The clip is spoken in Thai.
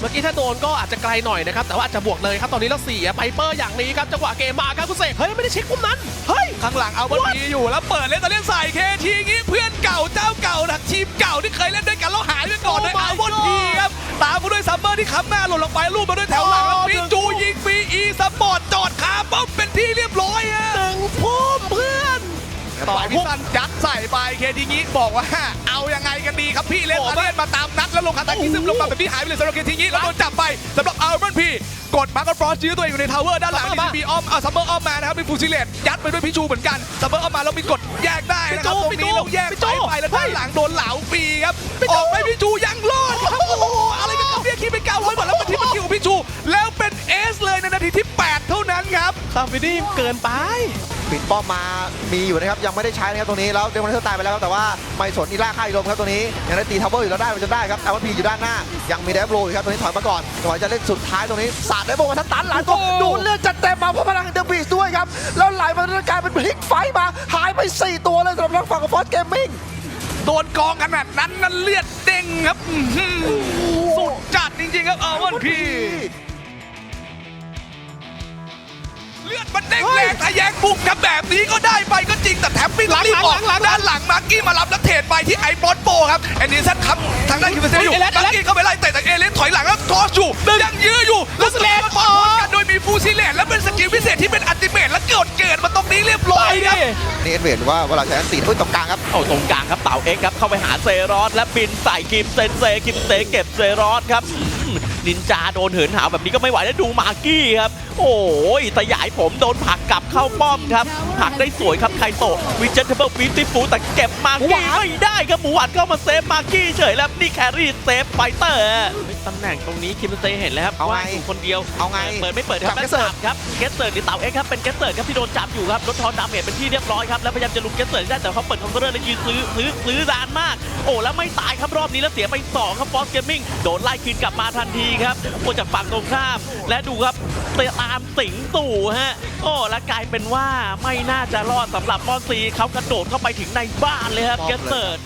เมื่อกี้ถ้าโดนก็อาจจะไกลหน่อยนะครับ แต่ว่าอาจจะบวกเลยครับ ตอนนี้เราเสียไพเปอร์อย่างนี้ครับจังหวะเกมมาครับคุณเสกเฮ้ย ไม่ได้เช็คมุมนั้น เฮ้ย ข้างหลังเอาบอลพีอยู่แล้วเปิดเล่นตะเล่นใส่เคทีงี้เพื่อนเก่าเจ้าเก่านะทีมเก่าที่เคยเล่นด้วยกันแล้วหายไปก่อนเลย Oh my เอาบอลพีครับตามมาด้วยซัมเมอร์ที่ค้ำหน้าหล่นลงไปลูบมาด้วยแถวหลังแล้ว Oh ปีจูยิงปีอีสปอร์ตจอดขาป้อมเป็นที่เรียบร้อยฮะหนึ่งพุ่มเพื่อนต่อพิซันยัดใส่ไปเคทีงี้บอกว่าเอายังไงกัน ดีครับพี่เล่นโอ้อาเลียนมาตามนัดแล้วลงคาตาคิซึมลงมาแบบนี้หายไปเลยสำหรับเคทีงี้แล้วโดนจับไปสำหรับอัลเบิร์นพีกดมาร์กฟรอสยื้อตัวเองอยู่ในทาวเวอร์ด้านหลังซัมเมอร์มีอ้อมเอาซัมเมอร์อ้อมมานะครับมีฟูซิเลตยัดไปด้วยพิจูเหมือนกันซัมเมอร์อ้อมมาแล้วมีกดแยกได้นะครับตรงพี่จูนี้เราแยกพี่จูไปไปแล้วด้านหลังโดนเหลาฟรีครับพี่จู ออกไปพิจูยังรอด นั้นครับคาฟิดี้เกินไป ปิดป้อมมามีอยู่นะครับยังไม่ได้ใช้นะครับตรงนี้แล้วเดมอนเทอร์ตายไปแล้วครับแต่ว่าไม่สนอีล่าค่ายลมครับตรงนี้ยังได้ตีทาวเวอร์อยู่แล้วได้มันจะได้ครับเอาพีอยู่ด้านหน้า ยังมีเดฟโรอยู่ครับตรงนี้ถอยมาก่อนถอยจะเล่นสุดท้ายตรงนี้สาดได้บอกว่าทันตันหลายตัวโอ้ดูเลือดจัดเต็มมาเพราะพลังเดอะบีสด้วยครับแล้วไหลมากลายเป็นพลิกไฟต์มาหายไป 4 ตัวเลยสำหรับทางฝั่งของฟอสเกมมิ่งโดนกองขนาดนั้นนั่นเลือดเด้งครับอื้อหือสุดจัดจริงๆครับเออวันพี ลือดมันเด้งแรงทะแยงบุกกับแบบนี้ก็ได้ไปก็จริงแต่แถมไม่หลังรีบออกหลังหลังด้านหลังมาร์กี้มารับแล้วเทรดไปที่ไอ้บอสโปครับแอนดี้สันครับทางด้านคิวเซนอยู่เอเลสมาร์กี้เข้าไปไล่เตะจากเอเลนถอยหลังแล้วทอสอยู่ยังยื้ออยู่แล้วสเลนบอลกันโดยมีฟูซิเลตแล้วเป็นสกิลพิเศษที่เป็นอัลติเมทแล้วเกิดเกิดมาตรงนี้เรียบร้อยครับนี่เอ็นเวดหรือว่าเวลาใช้อันตีด้วยตรงกลางครับเอาตรงกลางครับเต่าเอ็กซ์ครับเข้าไปหาเซรอสและบินใส่กิมเซนเซกิมเซเก็บเซรอสครับอืม นินจาโดนเหินหาวแบบนี้ก็ไม่ไหวแล้วดูมาร์กี้ครับ โอ้ยสยายผมโดนผลักกลับเข้าป้อมครับผลักได้สวยครับไคโตวิจเทเบิลฟิฟตี้ฟูแต่เก็บมาร์กี้ไม่ได้ครับหมูหวานเข้ามาเซฟมาร์กี้เฉยแล้วนี่แครี่เซฟไฟเตอร์ ตำแหน่งตรงนี้คิมเซเห็นแล้วครับเอาไงว่อยู่คนเดียวเอาไงเปิดไม่เปิดครับจับแกแกสเซิร์ตครับเกสเซิร์ตหรือเต่าเอ็กซ์ครับเป็นเกสเซิร์ตครับที่โดนจับอยู่ครับลดทอนดาเมจเป็นที่เรียบร้อยครับแล้วพยายามจะลุมเกสเซิร์ตให้ได้แต่เขาเปิดคอมเตอร์และยืนซื้อซื้อซื้อนานมาก โอ้แล้วไม่ตายครับรอบนี้แล้วเสียไปสองครับฟอสเกมมิ่งโดนไล่คืนกลับมาทันทีครับโอ้จากฝั่งตรงข้าม และดูครับเตะตามสิงตู่ฮะโอ้แล้วกลายเป็นว่าไม่น่าจะรอดสำหรับมอนซีเขากระโดดเข้าไปถึงในบ้านเลยครับเกสเซิร์ต